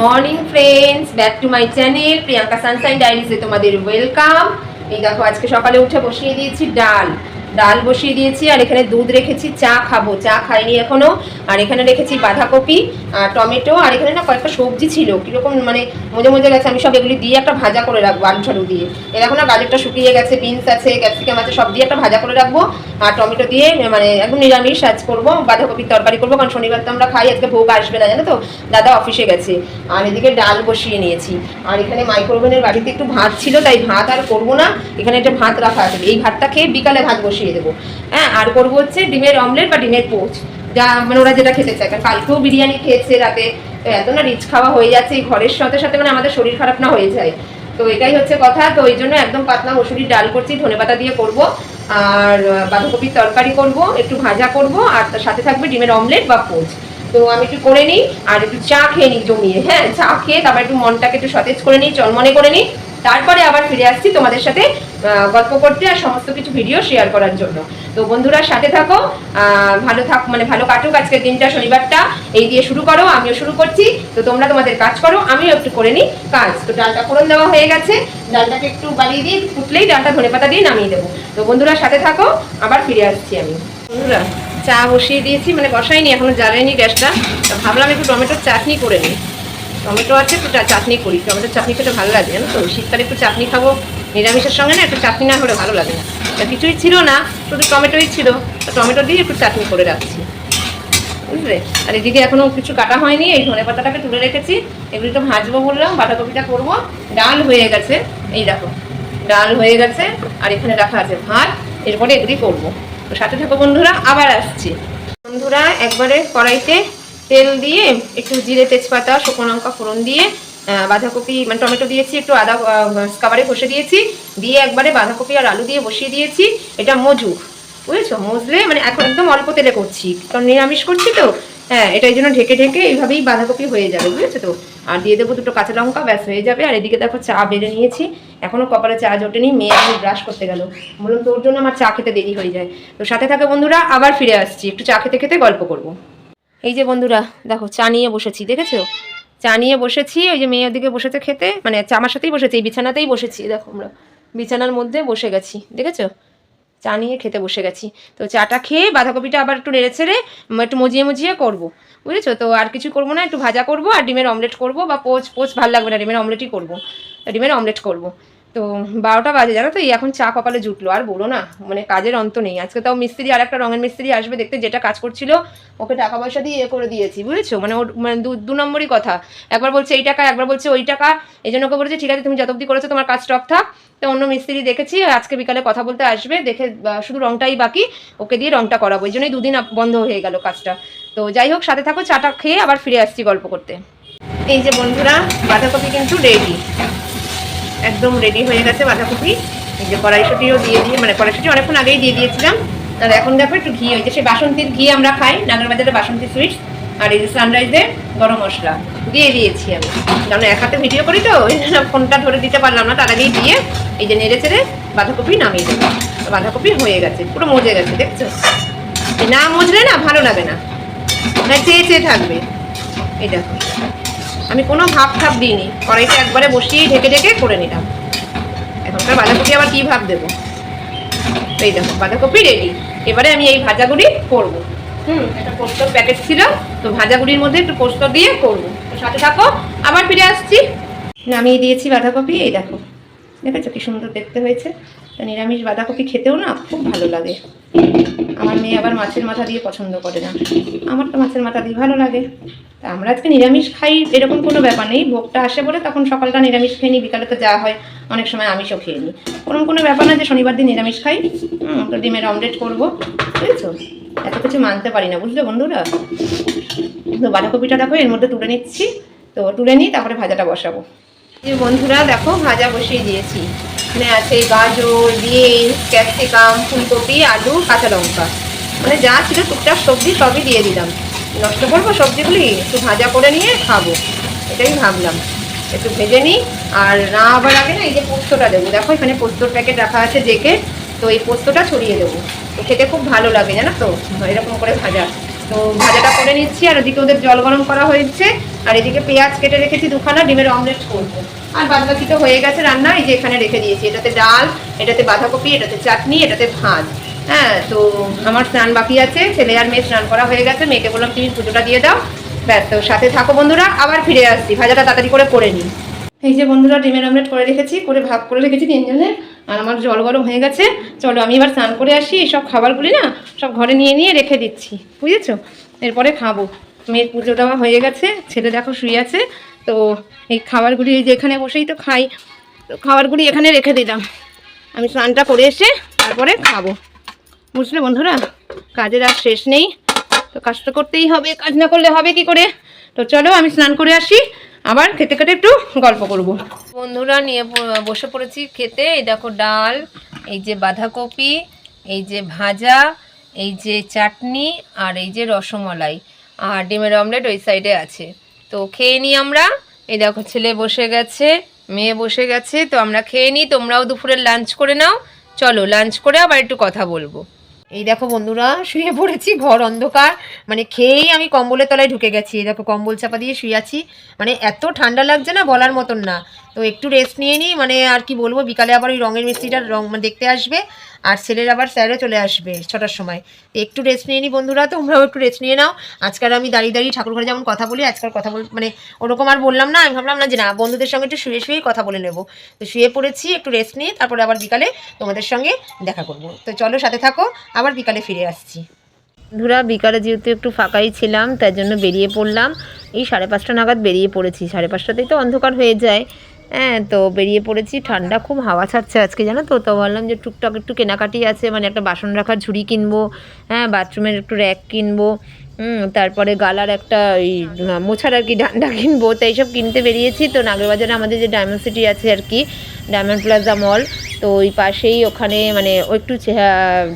Morning friends back to my channel Priyanka sunshine ডায়েরিজে তোমাদের welcome এই দেখো, আজকে সকালে উঠে বসিয়ে দিয়েছি ডাল। ডাল বসিয়ে দিয়েছি আর এখানে দুধ রেখেছি, চা খাব। চা খাইনি এখনও। আর এখানে রেখেছি বাঁধাকপি আর টমেটো, আর এখানে না কয়েকটা সবজি ছিল। কীরকম মানে মজে মজে গেছে। আমি সব এগুলি দিয়ে একটা ভাজা করে রাখব আলু ঠালু দিয়ে। এ দেখো না, গাজরটা শুকিয়ে গেছে, বিনস আছে, ক্যাপসিকাম আছে, সব দিয়ে একটা ভাজা করে রাখব। আর টমেটো দিয়ে মানে একদম নিরামিষ সাজ করব, বাঁধাকপির তরকারি করব। কারণ শনিবার তো আমরা খাই, আজকে ভোগ আসবে না, জানো তো? দাদা অফিসে গেছে। আর এদিকে ডাল বসিয়ে নিয়েছি। আর এখানে মাইক্রোওভেনের বাড়িতে একটু ভাত ছিল, তাই ভাত আর করব না। এখানে একটা ভাত রাখা আছে। এই ভাতটা খেয়ে বিকালে ভাত বসিয়ে দেবো। হ্যাঁ আর করব হচ্ছে ডিমের অমলেট বা ডিমের পোচ যা মানে ওরা যেটা খেতে চায়। কারণ কালকেও বিরিয়ানি খেয়েছে রাতে। তো এত না রিচ খাওয়া হয়ে যাচ্ছে, এই ঘরের সাথে সাথে মানে আমাদের শরীর খারাপ না হয়ে যায়। তো এটাই হচ্ছে কথা। তো ওই জন্য একদম পাতলা মসুরির ডাল করছি ধনেপাতা দিয়ে করব। আর বাঁধাকপির তরকারি করব, একটু ভাজা করব, আর তার সাথে থাকবে ডিমের অমলেট বা পোচ তো আমি একটু করে নিই, আর একটু চা খেয়ে নিই জমিয়ে। হ্যাঁ চা খেয়ে তারপর একটু মনটাকে একটু সতেজ করে নিই, চনমনে করে নিই। তারপরে আবার ফিরে আসছি তোমাদের সাথে গল্প করতে আর সমস্ত কিছু ভিডিও শেয়ার করার জন্য। তো বন্ধুরা, সাথে থাকো ভালো থাক মানে ভালো কাটুক আজকের দিনটা, শনিবারটা। এই দিয়ে শুরু করো, আমিও শুরু করছি। তো তোমরা তোমাদের কাজ করো, আমিও একটু করে নিই কাজ। তো ডালটা ফোড়ন দেওয়া হয়ে গেছে। ডালটাকে একটু বাড়িয়ে দিয়ে ফুটলেই ডালটা ধনে পাতা দিয়ে নামিয়ে দেবো। তো বন্ধুরা, সাথে থাকো, আবার ফিরে আসছি আমি। বন্ধুরা, চা বসিয়ে দিয়েছি মানে বসাইনি, এখনও জ্বালাইনি গ্যাসটা। ভাবলাম একটু টমেটোর চাটনি করে নিই। টমেটো আছে, একটু চাটনি করি। টমেটোর চাটনি খেতে ভালো লাগে, জানো তো? শীতকালে একটু চাটনি খাব, নিরামিষের সঙ্গে না একটু চাটনি না হলে ভালো লাগে না। তা কিছুই ছিল না, শুধু টমেটোই ছিল। টমেটো দিয়ে একটু চাটনি করে রাখছি। বুঝলে? আর এদিকে এখনও কিছু কাটা হয়নি, এই ধনে পাতাটাকে তুলে রেখেছি। এগুলি তো ভাজবো বললাম, বাঁধাকপিটা করব। ডাল হয়ে গেছে, এই দেখো, ডাল হয়ে গেছে, আর এখানে রাখা আছে ভাত। এরপরে এগুলি করব। তো সাথে থাকো বন্ধুরা, আবার আসছি। বন্ধুরা, একবারে কড়াইতে তেল দিয়ে একটু জিরে তেজপাতা, শুকনো লঙ্কা, ফোড়ন দিয়ে বাঁধাকপি মানে টমেটো দিয়েছি, একটু আদা কাবারে কষে দিয়েছি, দিয়ে একবারে বাঁধাকপি আর আলু দিয়ে বসিয়ে দিয়েছি। এটা মজুর বুঝেছ? মজলে মানে এখন একদম অল্প তেলে করছি, কারণ নিরামিষ করছি তো। হ্যাঁ এটা এই জন্য ঢেকে ঢেকে এইভাবেই বাঁধাকপি হয়ে যাবে, বুঝেছ তো? আর দিয়ে দেবো দুটো কাঁচা লঙ্কা, ব্যাস, হয়ে যাবে। আর এদিকে দেখো চা বেড়ে নিয়েছি। এখনও কপালে চা জোটেনি, মেয়ে এখন ব্রাশ করতে গেল। বলুন তোর জন্য আমার চা খেতে দেরি হয়ে যায়। তো সাথে থাকে বন্ধুরা, আবার ফিরে আসছি। একটু চা খেতে খেতে গল্প করব। এই যে বন্ধুরা, দেখো, চা নিয়ে বসেছি, দেখেছ? চা নিয়ে বসেছি, ওই যে মেয়ে ওদিকে বসেছে খেতে মানে চা আমার সাথেই বসেছি, এই বিছানাতেই বসেছি দেখো আমরা। বিছানার মধ্যে বসে গেছি, দেখেছ? চা নিয়ে খেতে বসে গেছি। তো চাটা খেয়ে বাঁধাকপিটা আবার একটু নেড়ে ছেড়ে একটু মজিয়ে মজিয়ে করব, বুঝেছ? তো আর কিছু করব না, একটু ভাজা করব আর ডিমের অমলেট করব, বা পোচ পোচ ভালো লাগবে না, ডিমের অমলেটই করব, ডিমের অমলেট করব। তো বারোটা বাজে, জানো তো? এই এখন চা কপালে জুটলো, আর বলো না মানে কাজের অন্ত নেই। আজকে তাও মিস্ত্রি আর একটা রঙের মিস্ত্রি আসবে দেখতে, যেটা কাজ করছিল, ওকে টাকা পয়সা দিয়ে এ করে দিয়েছি, বুঝেছ? মানে ওর মানে দু নম্বরই কথা। একবার বলছে এই টাকা, একবার বলছে ওই টাকা, এই জন্য ওকে বলেছে, ঠিক আছে, তুমি যত অব্দি করেছ তোমার কাজ স্টক থাক। তো অন্য মিস্ত্রি দেখেছি, আজকে বিকালে কথা বলতে আসবে, দেখে শুধু রংটাই বাকি, ওকে দিয়ে রংটা করাবো। ওই জন্যই দুদিন বন্ধ হয়ে গেল কাজটা। তো যাই হোক, সাথে থাকো চাটা খেয়ে আবার ফিরে আসছি গল্প করতে। এই যে বন্ধুরা, বাঁধাকপি কিন্তু রেডি একদম রেডি হয়ে গেছে বাঁধাকপি। এই যে কড়াইশুটিও দিয়ে দিয়ে মানে কড়াইশুটি অনেকক্ষণ আগেই দিয়ে দিয়েছিলাম। আর এখন দেখো একটু ঘি হয়েছে সেই বাসন্তীর ঘি আমরা খাই নাগর বাজারে বাসন্তী সুইটস আর এই যে সানরাইজের গরম মশলা। দিয়ে দিয়েছি আমি। কারণ এক হাতে ভিডিও করি তো, ওই জন্য ফোনটা ধরে দিতে পারলাম না, তার আগেই দিয়ে এই যে নেড়ে চেড়ে বাঁধাকপি নামিয়ে দেবো। বাঁধাকপি হয়ে গেছে, পুরো মজে গেছে, দেখছ? না মজলে না, ভালো লাগে না। চেয়ে চেয়ে থাকবে। দেখো। আমি কোনো ভাব ঠাপ দিইনি। কড়াইটা একবারে বসিয়ে ঢেকে ঢেকে করে নিলাম। এখনকার বাঁধাকপি আবার কী ভাব দেবো? এই দেখো, বাঁধাকপি রেডি এবারে আমি এই ভাজাগুড়ি করব। হুম, একটা পোস্তর প্যাকেট ছিল, তো ভাজাগুড়ির মধ্যে একটু পোস্ত দিয়ে করব। সাথে থাকো, আবার ফিরে আসছি। নামিয়ে দিয়েছি বাঁধাকপি, এই দেখো। দেখেছ কি সুন্দর দেখতে হয়েছে? নিরামিষ বাঁধাকপি খেতেও না খুব ভালো লাগে। আমার মেয়ে আবার মাছের মাথা দিয়ে পছন্দ করে না। আমার তো মাছের মাথা দিয়ে ভালো লাগে। তা আমরা আজকে নিরামিষ খাই এরকম কোনো ব্যাপার নেই। ভোগটা আসে বলে তখন সকালটা নিরামিষ খেয়ে নিই বিকালে তো যা হয় অনেক সময় আমিষও খেয়ে নিই ওরকম কোনো ব্যাপার না যে শনিবার দিন নিরামিষ খাই। হুম, তো ডিমের অমলেট করব বুঝেছ? এত কিছু মানতে পারি না বুঝলে বন্ধুরা? তো বাঁধাকপিটা দেখো এর মধ্যে তুলে নিচ্ছি। তো তুলে নিই তারপরে ভাজাটা বসাবো। এই বন্ধুরা দেখো, ভাজা বসিয়ে দিয়েছি। মানে আছে গাজর, বিনস, ক্যাপসিকাম, ফুলকপি, আলু, কাঁচা লঙ্কা। মানে যা ছিল টুকটাক সবজি, সবই দিয়ে দিলাম। নষ্ট করব সবজিগুলি, একটু ভাজা করে নিয়ে খাব। এটাই ভাবলাম। একটু ভেজে নিই। আর না আবার আগে না এই যে পোস্তটা দেবো। দেখো, এখানে পোস্তর প্যাকেট রাখা আছে জেকে। তো এই পোস্তটা ছড়িয়ে দেবো। খেতে খুব ভালো লাগে, জানো তো? এরকম করে ভাজা। তো ভাজাটা করে নিচ্ছি। আর ওদিকে ওদের জল গরম করা হয়েছে। আর এদিকে পেঁয়াজ কেটে রেখেছি দুখানা, ডিমের অমলেট করব। আর বাদ বাকি তো হয়ে গেছে রান্না, এই যে এখানে রেখে দিয়েছি। এটাতে ডাল, এটাতে বাঁধাকপি, এটাতে চাটনি, এটাতে ভাত। হ্যাঁ তো আমার স্নান বাকি আছে, ছেলে আর মেয়ে স্নান করা হয়ে গেছে। মেয়েকে বললাম, তুমি পুজোটা দিয়ে দাও। ব্যাস, তো সাথে থাকো বন্ধুরা, আবার ফিরে আসছি। ভাজাটা তাড়াতাড়ি করে করে নিই। এই যে বন্ধুরা, ডিমের অমলেট করে রেখেছি, করে ভাগ করে রেখেছি তিনজনে। আর আমার জল গরম হয়ে গেছে। চলো, আমি এবার স্নান করে আসি। এই সব খাবারগুলি না, সব ঘরে নিয়ে নিয়ে রেখে দিচ্ছি। বুঝেছ? এরপরে খাব। মেয়ের পুজো দেওয়া হয়ে গেছে, ছেলে দেখো শুয়ে আছে, তো এই খাবারগুলি এই যে এখানে বসেই তো খাই, তো খাবারগুলি এখানে রেখে দিলাম। আমি স্নানটা করে এসে তারপরে খাব। বুঝলে বন্ধুরা? কাজের আর শেষ নেই, তো কাজ তো করতেই হবে, কাজ না করলে হবে কি করে? তো চলো আমি স্নান করে আসি, আবার খেতে খেতে একটু গল্প করব। বন্ধুরা নিয়ে বসে পড়েছি খেতে, এই দেখো ডাল, এই যে বাঁধাকপি, এই যে ভাজা, এই যে চাটনি, আর এই যে রসমলাই। আর ডিমের অমলেট ওই সাইডে আছে। তো খেয়ে নিই আমরা। এই দেখো, ছেলে বসে গেছে, মেয়ে বসে গেছে। তো আমরা খেয়ে নিই তোমরাও দুপুরের লাঞ্চ করে নাও। চলো লাঞ্চ করে আবার একটু কথা বলব। এই দেখো বন্ধুরা, শুয়ে পড়েছি, ঘর অন্ধকার। মানে খেয়েই আমি কম্বলের তলায় ঢুকে গেছি। এই দেখো, কম্বল চাপা দিয়ে শুয়ে আছি। মানে এত ঠান্ডা লাগছে না বলার মতন না। তো একটু রেস্ট নিয়ে নিই মানে আর কি বলব, বিকালে আবার ওই রঙের মিস্ত্রিটার রং মানে দেখতে আসবে, আর ছেলের আবার স্যারও চলে আসবে ছটার সময়। তো একটু রেস্ট নিয়ে নিই বন্ধুরা, তোমরাও একটু রেস্ট নিয়ে নাও। আজকাল আমি দাঁড়িয়ে দাঁড়িয়ে ঠাকুর ঘরে যেমন কথা বলি আজকাল কথা বল মানে ওরকম আর বললাম না, আমি ভাবলাম না যে না, বন্ধুদের সঙ্গে একটু শুয়ে শুয়েই কথা বলে নেব। তো শুয়ে পড়েছি, একটু রেস্ট নিয়ে, তারপরে আবার বিকালে তোমাদের সঙ্গে দেখা করব। তো চলো সাথে থাকো, আবার বিকালে ফিরে আসছি। ধুরা বিকালে যেহেতু একটু ফাঁকাই ছিলাম তার জন্য বেরিয়ে পড়লাম। এই সাড়ে পাঁচটা নাগাদ বেরিয়ে পড়েছি, সাড়ে পাঁচটাতেই তো অন্ধকার হয়ে যায়। হ্যাঁ তো বেরিয়ে পড়েছি। ঠান্ডা খুব হাওয়া ছাড়ছে আজকে, জানো তো? তো ভাবলাম যে টুকটাক একটু কেনাকাটি আছে মানে একটা বাসন রাখার ঝুড়ি কিনবো হ্যাঁ বাথরুমের একটু র্যাক কিনবো তারপরে গালার একটা ওই মোছার আর কি ডান্ডা কিনবো, তো এইসব কিনতে বেরিয়েছি। তো নাগরবাজারে আমাদের যে ডায়মন্ড সিটি আছে আর কি ডায়মন্ড প্লাজা মল তো ওই পাশেই ওখানে মানে একটু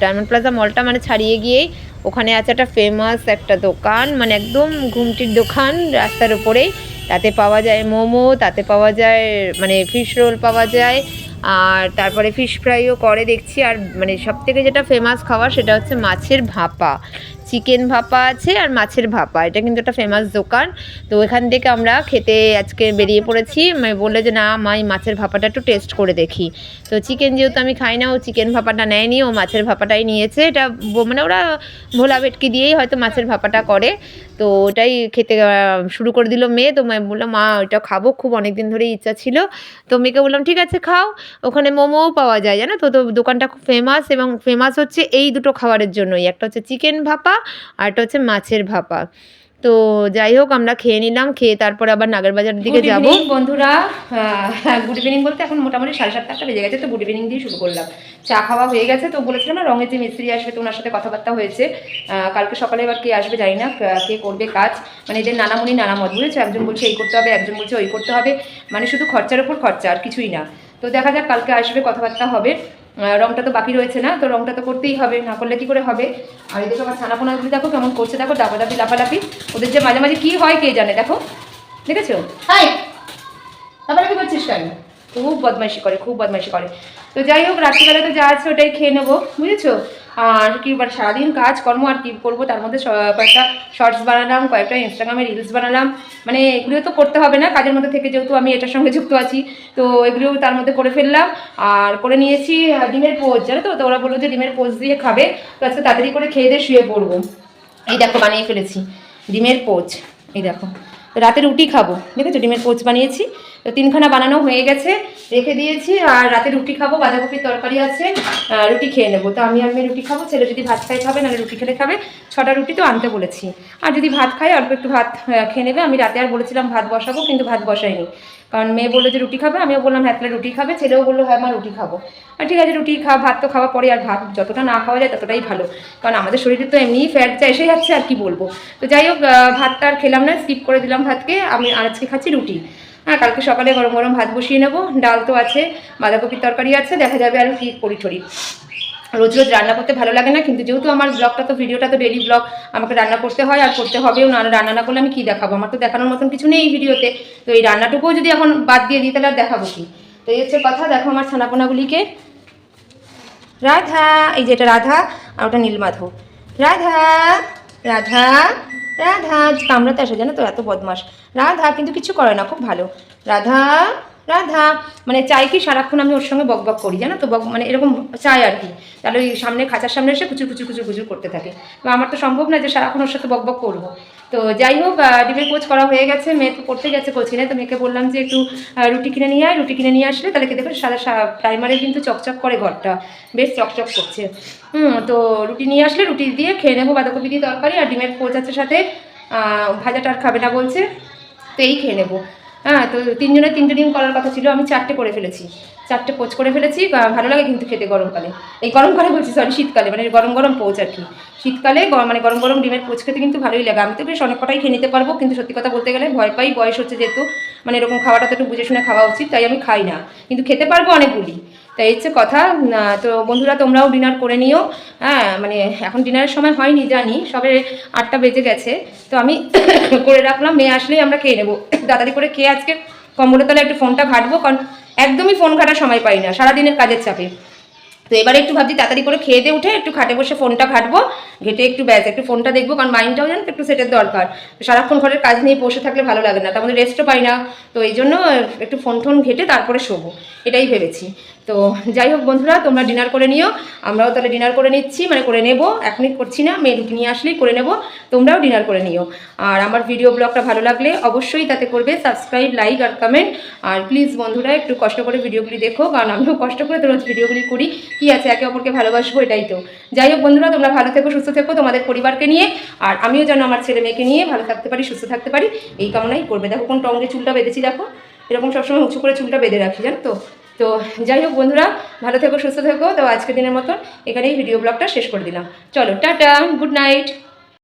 ডায়মন্ড প্লাজা মলটা মানে ছাড়িয়ে গিয়েই ওখানে আছে একটা ফেমাস একটা দোকান মানে একদম ঘুমটির দোকান রাস্তার উপরেই। তাতে পাওয়া যায় মোমো, তাতে পাওয়া যায় মানে ফিশ রোল পাওয়া যায়, আর তারপরে ফিশ ফ্রাইও করে দেখছি, আর মানে সব থেকে যেটা ফেমাস খাবার সেটা হচ্ছে মাছের ভাপা। চিকেন ভাপা আছে আর মাছের ভাপা। এটা কিন্তু একটা ফেমাস দোকান। তো এখান থেকে আমরা খেতে আজকে বেরিয়ে পড়েছি। বললে যে, না, মা মাছের ভাপাটা একটু টেস্ট করে দেখি। তো চিকেন যেহেতু আমি খাই না, ও চিকেন ভাপাটা নেয়নি, ও মাছের ভাপাটাই নিয়েছে। এটা মানে ওরা ভোলা ভেটকি দিয়েই হয়তো মাছের ভাপাটা করে। তো ওটাই খেতে শুরু করে দিল মেয়ে। তো মেয়ে বললাম মা, ওইটা খাব। খুব অনেক দিন ধরেই ইচ্ছা ছিল। তো মেয়েকে বললাম, ঠিক আছে, খাও। ওখানে মোমোও পাওয়া যায়, জানো তো? তো দোকানটা খুব ফেমাস এবং ফেমাস হচ্ছে এই দুটো খাবারের জন্যই। একটা হচ্ছে চিকেন ভাপা আর একটা হচ্ছে মাছের ভাপা। তো যাই হোক আমরা খেয়ে নিলাম খেয়ে তারপরে আবার নাগরবাজারের দিকে যাব। বন্ধুরা। গুড ইভিনিং বলতে এখন মোটামুটি সাড়ে সাতটা আটটা বেজে গেছে তো গুড ইভিনিং দিয়ে শুরু করলাম। চা খাওয়া হয়ে গেছে তো বলেছিলাম না রঙের যে মিস্ত্রি আসবে তো ওনার সাথে কথাবার্তা হয়েছে। কালকে সকালে এবার কে আসবে জানি না কে- করবে কাজ। মানে এদের নানামণি নানা মত বুঝেছ? একজন বলছে এই করতে হবে একজন বলছে ওই করতে হবে। মানে শুধু খরচার উপর খরচা আর কিছুই না। তো দেখা যাক কালকে আসবে কথাবার্তা হবে। রংটা তো বাকি রয়েছে না তো রংটা তো করতেই হবে না করলে কি করে হবে? আর এদিকে আমার ছানাপোনাগুলি দেখো কেমন করছে দেখো দাপাদাপি লাফালাপি ওদের যে মাঝে মাঝে কি হয় কে জানে দেখো। দেখেছ? হাই! লাফালাফি করছিস কেন? খুব বদমাইশি করে খুব বদমাইশি করে। তো যাই হোক রাত্রিবেলা তো যা আছে ওটাই খেয়ে নেব বুঝেছ? আর কি মানে সারাদিন কাজ, কর্ম আর কি করব, তার মধ্যে কয়েকটা শর্টস বানালাম, কয়েকটা ইনস্টাগ্রামে রিলস বানালাম মানে এগুলো তো করতে হবে না, কাজের মধ্যে থেকে যেহেতু আমি এটার সঙ্গে যুক্ত আছি, তো এগুলোও তার মধ্যে করে ফেললাম, আর করে নিয়েছি ডিমের পোজ জানো তো ওরা বলল যে ডিমের পোজ দিয়ে খাবে, তো আজকে তাড়াতাড়ি করে খেয়ে দিয়ে শুয়ে পড়ব। এই দেখো, বানিয়ে ফেলেছি, ডিমের পোচ, এই দেখো, রাতে রুটি খাব, দেখেছ? ডিমের পোচ বানিয়েছি তো তিনখানা বানানো হয়ে গেছে, রেখে দিয়েছি, আর রাতে রুটি খাব, বাঁধাকপির তরকারি আছে রুটি খেয়ে নেব। তো আমি আমি রুটি খাব, ছেলে যদি ভাত খাই খাবে, নাহলে রুটি খেলে খাবে। ছটা রুটি তো আনতে বলেছি। আর যদি ভাত খাই অল্প একটু ভাত খেয়ে নেবে। আমি রাতে আর বলেছিলাম ভাত বসাবো, কিন্তু ভাত বসাইনি কারণ মেয়ে বলল যে রুটি খাবে, আমিও বললাম হ্যাঁ তাহলে রুটি খাবে। ছেলেও বলল হ্যাঁ মা, রুটি খাব। আর ঠিক আছে, রুটি খাওয়া ভাত তো খাওয়া পরে, আর ভাত যতটা না খাওয়া যায়, ততটাই ভালো। কারণ আমাদের শরীরে তো এমনিই ফ্যাট যা এসে যাচ্ছে, আর কি বলব? তো যাই হোক ভাতটা আর খেলাম না স্কিপ করে দিলাম ভাতকে। আমি আর আজকে খাচ্ছি রুটি। হ্যাঁ কালকে সকালে গরম গরম ভাত বসিয়ে নেব। ডাল তো আছে, বাঁধাকপির তরকারি আছে, দেখা যাবে আর কি করি ঠরি। রোজ রোজ রান্না করতে ভালো লাগে না, কিন্তু যেহেতু আমার ব্লগটা তো, ভিডিওটা তো ডেলি ব্লগ আমাকে রান্না করতে হয় আর করতে হবেও না রান্না না করলে আমি কী দেখাবো? আমার তো দেখানোর মতন কিছু নেই এই ভিডিওতে। তো এই রান্নাটুকুও যদি এখন বাদ দিয়ে দিই, তাহলে আর দেখাবো কি? তো এই হচ্ছে কথা, দেখো আমার ছানাপোনাগুলিকে। রাধা, এই যে এটা রাধা, আর ওটা নীলমাধব। রাধা রাধা রাধা কামড়াতে আসে জানো তো? এত বদমাস রাধা, কিন্তু কিছু করে না, খুব ভালো। রাধা রাধা মানে চাই কি সারাক্ষণ আমি ওর সঙ্গে বক বক করি, জানো তো? বক মানে এরকম চাই আর কি। তাহলে ওই সামনে, খাঁচার সামনে এসে কুচুর কুচুর কুচুর কুচুর করতে থাকে। তো আমার তো সম্ভব না যে সারাক্ষণ ওর সাথে বক বক করব। তো যাই হোক ডিমের কোচ করা হয়ে গেছে, মেয়ে তো পড়তে গেছে কোচিনে তো মেয়েকে বললাম যে একটু রুটি কিনে নিয়ে আয়, রুটি কিনে নিয়ে আসলে তাহলে পারে সাদা প্রাইমারে কিন্তু চকচক করে ঘরটা, বেশ চকচক করছে। হুম, তো রুটি নিয়ে আসলে রুটি দিয়ে খেয়ে নেব বাঁধাকপি দিয়ে তরকারি, আর ডিমের কোচ আছে সাথে ভাজাটা আর খাবে না বলছে, তো এই খেয়ে নেব। হ্যাঁ তো তিনজনের তিনটে ডিম করার কথা ছিল। আমি চারটে করে ফেলেছি। চারটে পোচ করে ফেলেছি। ভালো লাগে কিন্তু খেতে গরমকালে এই গরমকালে বলছি সরি শীতকালে। মানে গরম গরম পোচ আর কি। শীতকালে মানে গরম গরম ডিমের পোচ খেতে কিন্তু ভালোই লাগে। আমি তো বেশ অনেক কটাই খেয়ে নিতে পারব, কিন্তু সত্যি কথা বলতে গেলে ভয় পাই। বয়স হচ্ছে যেহেতু মানে এরকম খাওয়াটা তো একটু বুঝে শুনে খাওয়া উচিত, তাই আমি খাই না। কিন্তু খেতে পারব অনেকগুলি। তাই হচ্ছে কথা তো বন্ধুরা, তোমরাও ডিনার করে নিও। হ্যাঁ মানে এখন ডিনারের সময় হয়নি, জানি, সবে আটটা বেজে গেছে। তো আমি করে রাখলাম, মেয়ে আসলেই আমরা খেয়ে নেব। তাড়াতাড়ি করে খেয়ে আজকে কম্বলের তলায় একটু ফোনটা ঘাটবো, কারণ একদমই ফোন ঘাটার সময় পাই না, সারাদিনের কাজের চাপে। তো এবারে একটু ভাবছি, তাড়াতাড়ি করে খেয়ে দিয়ে উঠে একটু খাটে বসে ফোনটা ঘাটবো, ঘেটে একটু ব্যাস, একটু ফোনটা দেখব, কারণ মাইন্ডটাও জানো একটু সেটের দরকার। সারাক্ষণ ঘরের কাজ নিয়ে বসে থাকলে ভালো লাগে না, তার মধ্যে রেস্টও পাই না। তো এই জন্য একটু ফোন টোন ঘেটে তারপরে শোবো, এটাই ভেবেছি। তো যাই হোক বন্ধুরা, তোমরা ডিনার করে নিও। আমরাও তাহলে ডিনার করে নিচ্ছি মানে করে নেব। এখনই করছি না মেয়ে রুটি নিয়ে আসলেই করে নেব। তোমরাও ডিনার করে নিও। আর আমার ভিডিও ব্লগটা ভালো লাগলে অবশ্যই তাতে করবে সাবস্ক্রাইব লাইক আর কমেন্ট আর প্লিজ বন্ধুরা, একটু কষ্ট করে ভিডিওগুলি দেখো, কারণ আমিও কষ্ট করে তো রোজ ভিডিওগুলি করি। কি আছে, একে অপরকে ভালোবাসবো, এটাই তো। যাই হোক বন্ধুরা, তোমরা ভালো থেকো, সুস্থ থেকো তোমাদের পরিবারকে নিয়ে। আর আমিও যেন আমার ছেলে মেয়েকে নিয়ে ভালো থাকতে পারি, সুস্থ থাকতে পারি, এই কামনাই করবে। দেখো কোন টঙ্গে চুলটা বেঁধেছি, দেখো। এরকম সবসময় উঁচু করে চুলটা বেঁধে রাখি, জানো তো? তো যাই হোক বন্ধুরা, ভালো থেকো, সুস্থ থেকো। তো আজকের দিনের মতন এখানেই ভিডিও ব্লগটা শেষ করে দিলাম। চলো, টাটা গুড নাইট